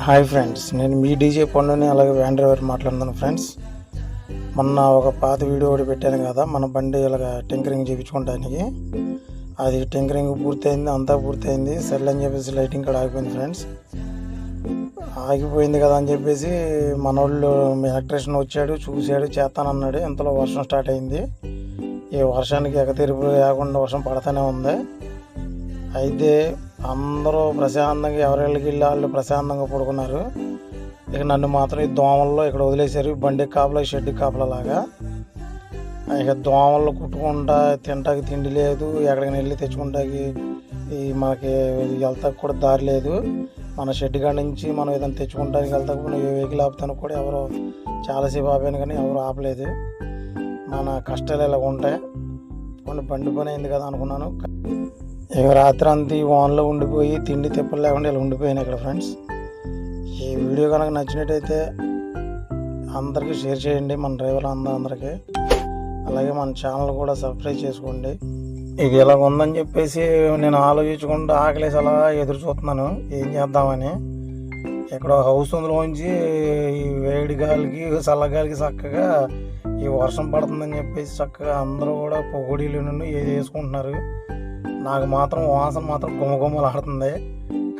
Hi friends నేను మీ DJ పండుని అలాగే వ్యాన్ డ్రైవర్ మాట్లాడుతున్నాను ఫ్రెండ్స్. మొన్న ఒక పాత వీడియో ఒకటి పెట్టాను కదా మన బండి ఇలాగ టింకరింగ్ చేయించుకోవడానికి. అది టింకరింగ్ పూర్తయింది అంతా పూర్తయింది సెల్ అని చెప్పేసి లైటింగ్ కూడా ఆగిపోయింది ఫ్రెండ్స్. ఆగిపోయింది కదా అని చెప్పేసి మన వాళ్ళు ఎలక్ట్రీషియన్ వచ్చాడు చూశాడు చేస్తానన్నాడు ఇంతలో వర్షం స్టార్ట్ అయింది. ఈ వర్షానికి ఎగతెరుపు లేకుండా వర్షం పడతానే ఉంది. అయితే అందరూ ప్రశాంతంగా ఎవరెళ్ళకి వెళ్ళి వాళ్ళు ప్రశాంతంగా పడుకున్నారు. ఇక నన్ను మాత్రం ఈ దోమల్లో ఇక్కడ వదిలేశారు. బండి కాపలా షెడ్ కాపలా ఇక దోమలు కుట్టుకుంటా తింటాకి తిండి లేదు. ఎక్కడికి వెళ్ళి తెచ్చుకుంటాకి ఈ మనకి వెళ్తాకి కూడా దారి లేదు. మన షెడ్ కాడ నుంచి మనం ఏదైనా తెచ్చుకుంటానికి వెళ్తాకు ఏ వెహికల్ ఆపుతానికి కూడా ఎవరు చాలాసేపు ఆపాను కానీ ఎవరు ఆపలేదు. మన కష్టాలు ఇలా ఉంటాయి. కొన్ని బండి పని అయింది కదా అనుకున్నాను. ఇక రాత్రి అంతా ఈ వాన్లో ఉండిపోయి తిండి తిప్పలు లేకుండా ఇలా ఉండిపోయాను ఇక్కడ ఫ్రెండ్స్. ఈ వీడియో కనుక నచ్చినట్టయితే అందరికీ షేర్ చేయండి మన డ్రైవర్ అందరూ అందరికీ. అలాగే మన ఛానల్ కూడా సబ్స్క్రైబ్ చేసుకోండి. ఇది ఇలా ఉందని చెప్పేసి నేను ఆలోచించకుండా ఆకలేసి అలా ఎదురు చూస్తున్నాను. ఏం చేద్దామని. ఇక్కడ హౌస్ ఉందిలోంచి ఈ వేడి గాలికి చల్లగాలికి చక్కగా ఈ వర్షం పడుతుందని చెప్పేసి చక్కగా అందరూ కూడా పొగడీలు నుండి ఏది వేసుకుంటున్నారు నాకు మాత్రం వాసన మాత్రం గుమ్మగుమ్మలు ఆడుతుంది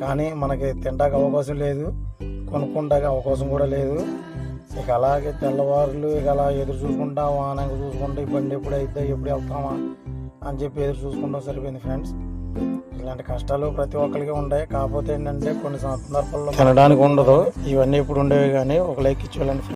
కానీ మనకి తింటాక అవకాశం లేదు కొనుక్కుంటాక అవకాశం కూడా లేదు. ఇక అలాగే తెల్లవారులు ఇక అలా ఎదురు చూసుకుంటా వానంగా చూసుకుంటా ఈ బండి ఎప్పుడు అయితే ఎప్పుడు వెళ్తామా అని చెప్పి ఎదురు చూసుకుంటాం సరిపోయింది ఫ్రెండ్స్ ఇలాంటి కష్టాలు ప్రతి ఒక్కరికి ఉంటాయి. కాకపోతే ఏంటంటే కొన్ని సందర్భాల్లో తినడానికి ఉండదు. ఇవన్నీ ఇప్పుడు ఉండేవి కానీ ఒక లైక్ ఇచ్చి